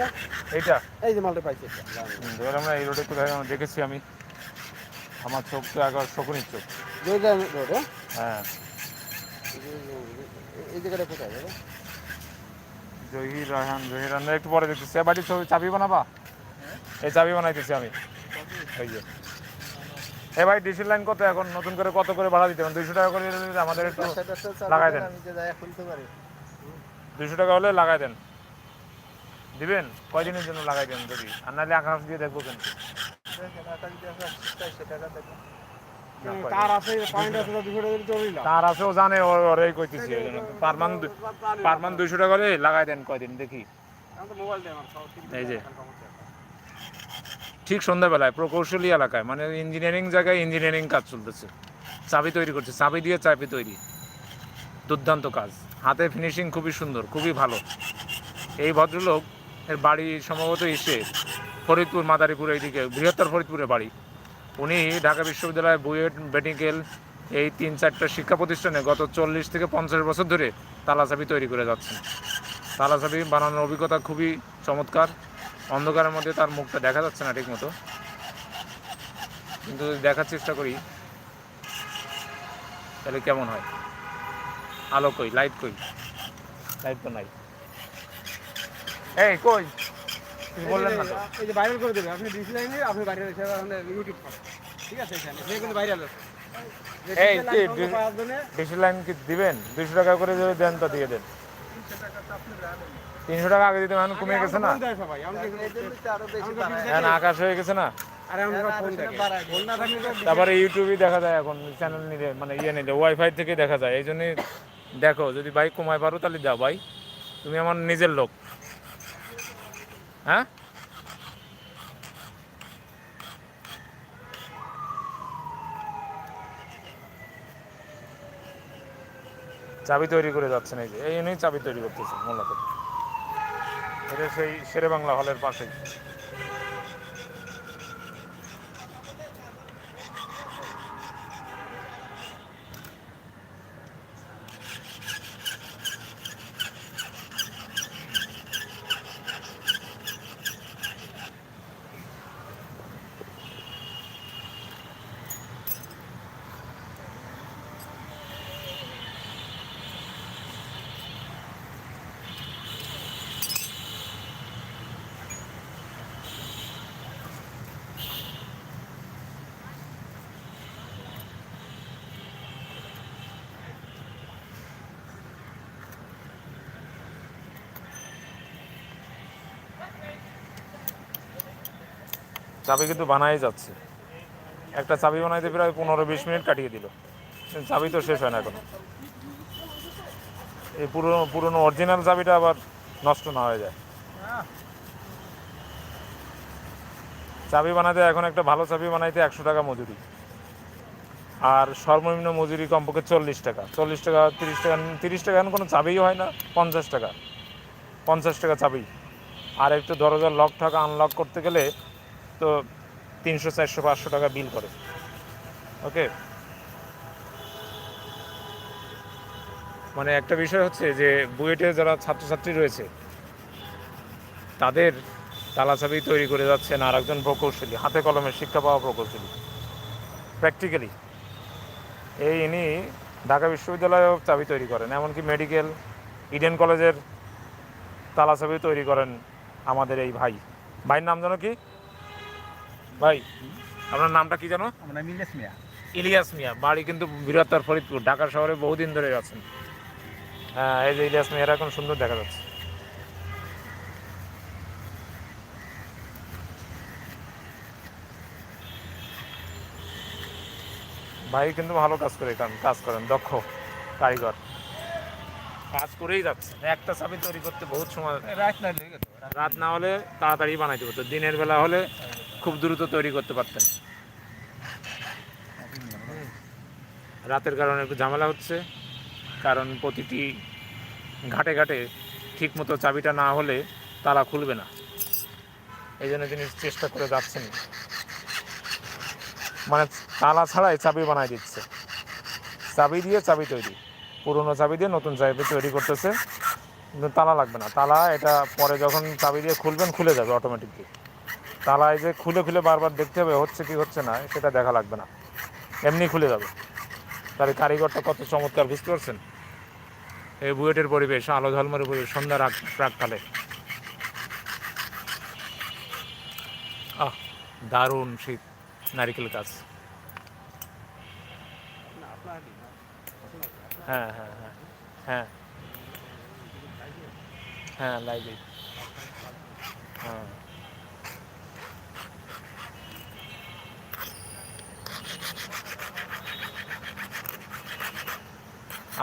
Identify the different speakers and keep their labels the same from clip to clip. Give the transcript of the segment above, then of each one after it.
Speaker 1: না? এই যে মালটা পাইছি।
Speaker 2: এবার আমরা এই রোডে কোথায় দেখেছি আমি। আমার চোখ তো একবার শকুনির চোখ।
Speaker 1: রোড হ্যাঁ। এই জায়গাটা কোথায়
Speaker 2: জহির রায়হান জহির রায়হান একটু পরে দেখতেছি। চাবি বানাবা? এই চাবি বানাইতেছি আমি। এই যে। এ ভাই ডিসি লাইন কত এখন? নতুন করে কত করে ভাড়া দিতে দুইশো টাকা করে আমাদের একটু লাগাই দেন। দুইশো টাকা হলে লাগাই দেন। দিবেন? কয়দিনের জন্য লাগাই দেন যদি? আর নাহলে আকাশ দিয়ে দেখব কিন্তু। তার আছে ও জানে ওরাই কইতেছি ওই জন্য। পার মান পার মান দুইশো টাকা লাগাই দেন কয়দিন দেখি।
Speaker 1: ঠিক
Speaker 2: এই যে। ঠিক সন্ধ্যাবেলায় প্রকৌশলী এলাকায় মানে ইঞ্জিনিয়ারিং জায়গায় ইঞ্জিনিয়ারিং কাজ চলতেছে। চাবি তৈরি করছে চাবি দিয়ে চাবি তৈরি। দুর্দান্ত কাজ। হাতে ফিনিশিং খুবই সুন্দর খুবই ভালো। এই ভদ্রলোক এর বাড়ি সম্ভবত এসে ফরিদপুর, মাদারীপুর এইদিকে, বৃহত্তর ফরিদপুরে বাড়ি। উনি ঢাকা বিশ্ববিদ্যালয় বুয়েট মেডিকেল এই তিন চারটা শিক্ষা প্রতিষ্ঠানে গত চল্লিশ থেকে পঞ্চাশ বছর ধরে তালা চাবি তৈরি করে যাচ্ছেন। তালা চাবি বানানোর অভিজ্ঞতা খুবই চমৎকার। অন্ধকারের মধ্যে তার মুখটা দেখা যাচ্ছে না ঠিকমতো। কিন্তু যদি দেখার চেষ্টা করি, তাহলে কেমন হয়? আলো কই? লাইট কই? লাইট তো নাই। এই কই? কিছু বললেন না।
Speaker 1: এই যে ভাইরাল করে দেবে আপনি ডিসি লাইনে আপনি ভাইরাল হিসেবে আমাদের ইউটিউব ঠিক আছে এখানে। সে কিন্তু ভাইরাল আছে।
Speaker 2: এই,
Speaker 1: ডিসি লাইন
Speaker 2: কি দিবেন? দুইশো টাকা করে যদি দেন তো দিয়ে দেন। তিনশো টাকা আগে দিতে কমে গেছে না? এখন আকাশ হয়ে গেছে না? তারপরে ইউটিউবে দেখা যায় এখন চ্যানেল নিলে মানে ইয়ে নিলে ওয়াইফাই থেকে দেখা যায়। এই জন্যই দেখো যদি বাইক কমায় পারো তাহলে দাও ভাই। তুমি আমার নিজের লোক। হ্যাঁ? চাবি তৈরি করে যাচ্ছেন এই যে, এই জন্যই চাবি তৈরি করতেছে মূলত এটা সেই শেরে বাংলা হলের পাশেই। চাবি কিন্তু বানাই যাচ্ছে। একটা চাবি বানাইতে প্রায় পনেরো বিশ মিনিট কাটিয়ে দিল। চাবি তো শেষ হয় না এখনও। এই পুরনো পুরনো অরিজিনাল চাবিটা আবার নষ্ট না হয়ে যায়। চাবি বানাতে এখন একটা ভালো চাবি বানাইতে একশো টাকা মজুরি। আর সর্বনিম্ন মজুরি কমপক্ষে চল্লিশ টাকা। চল্লিশ টাকা, তিরিশ টাকা তিরিশ টাকা এখন কোনো চাবিই হয় না, পঞ্চাশ টাকা। পঞ্চাশ টাকা চাবি। আর একটু দরজার লক ঠাকা আনলক করতে গেলে তো তিনশো, চারশো, পাঁচশো টাকা বিল করে। ওকে মানে একটা বিষয় হচ্ছে যে, বুয়েটে যারা ছাত্রছাত্রী রয়েছে, তাদের তালা চাবি তৈরি করে যাচ্ছেন আর একজন প্রকৌশলী, হাতে কলমে শিক্ষা পাওয়া প্রকৌশলী। প্র্যাকটিক্যালি এই ইনি ঢাকা বিশ্ববিদ্যালয়েও চাবি তৈরি করেন, এমনকি মেডিকেল ইডেন কলেজের তালা চাবি তৈরি করেন আমাদের এই ভাই। ভাইয়ের নাম জানো কি? ভাই আপনার নামটা কি জানো?
Speaker 1: আমরা মিলেস মিয়া।
Speaker 2: ইলিয়াস মিয়া বাড়ি কিন্তু বৃহত্তর ফরিদপুর ঢাকা শহরে বহুদিন ধরে আছেন। হ্যাঁ এই যে ইলিয়াস মিয়ার এখন সুন্দর দেখা যাচ্ছে। ভাই কিন্তু ভালো কাজ করে কাম- কাজ করেন দক্ষ কারিগর। কাজ করেই যাচ্ছে একটা চাবি তৈরি করতে বহুত সময়
Speaker 1: রাত না
Speaker 2: রাত না হলে তাড়াতাড়ি বানাইতে হতো দিনের বেলা হলে খুব দ্রুত তৈরি করতে পারতেন। রাতের কারণে একটু ঝামেলা হচ্ছে, কারণ প্রতিটি ঘাটে ঘাটে ঠিক মতো চাবিটা না হলে তালা খুলবে না। এই জন্য তিনি চেষ্টা করে যাচ্ছেন। মানে তালা ছাড়াই চাবি বানাই দিচ্ছে। চাবি দিয়ে চাবি তৈরি। পুরনো চাবি দিয়ে নতুন চাবি তৈরি করতেছে। কিন্তু তালা লাগবে না। তালা এটা পরে যখন চাবি দিয়ে খুলবেন, খুলে যাবে অটোমেটিকলি তালায় যে খুলে খুলে বারবার দেখতে হবে, হচ্ছে কি হচ্ছে না, সেটা দেখা লাগবে না। এমনি খুলে যাবে। তার কারিগরটা কত চমৎকার, বুঝতে পারছেন? এই বুয়েটের পরিবেশ, আলো ঝলমরে পরিবেশ সন্ধ্যার আগ, প্রাককালে। আহ, দারুণ শীত, নারিকেল গাছ? হ্যাঁ হ্যাঁ হ্যাঁ হ্যাঁ। হ্যাঁ লাইব্রেরি হ্যাঁ।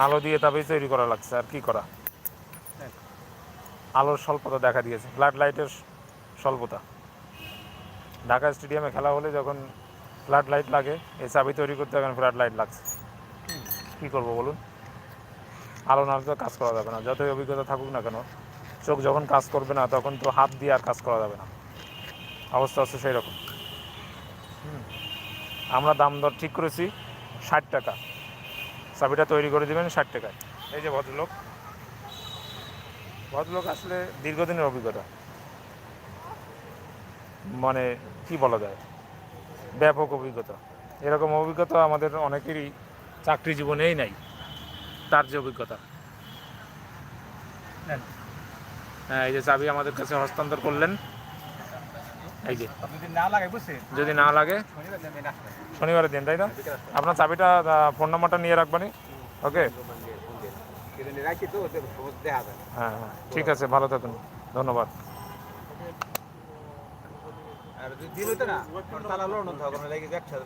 Speaker 2: আলো দিয়ে তবেই তৈরি করা লাগছে, আর কি করা? আলোর স্বল্পতা দেখা দিয়েছে ফ্ল্যাট লাইটের স্বল্পতা। ঢাকা স্টেডিয়ামে খেলা হলে যখন ফ্ল্যাট লাইট লাগে, এই চাবি তৈরি করতে এখন ফ্ল্যাট লাইট লাগছে। কি করব বলুন? আলো না তো কাজ করা যাবে না, যতই অভিজ্ঞতা থাকুক না কেন, চোখ যখন কাজ করবে না, তখন তো হাত দিয়ে আর কাজ করা যাবে না। অবস্থা হচ্ছে সেই রকম। আমরা দাম দর ঠিক করেছি ষাট টাকা। চাবিটা তৈরি করে দেবেন ষাট টাকায়। এই যে ভদ্রলোক। ভদ্রলোক আসলে দীর্ঘদিনের অভিজ্ঞতা। মানে কি বলা যায়? ব্যাপক অভিজ্ঞতা। এরকম অভিজ্ঞতা আমাদের অনেকেরই চাকরি জীবনেই নাই। তার যে অভিজ্ঞতা।
Speaker 1: নেন।
Speaker 2: হ্যাঁ এই যে চাবি আমাদের কাছে হস্তান্তর করলেন।
Speaker 1: যদি না লাগে
Speaker 2: শনিবারের দিন তাই না? আপনার চাবিটা ফোন নাম্বারটা নিয়ে রাখবানি ওকে? হ্যাঁ হ্যাঁ ঠিক আছে ভালো থাকুন ধন্যবাদ।
Speaker 1: আর হইতো না লড়ন থাকব একসাথে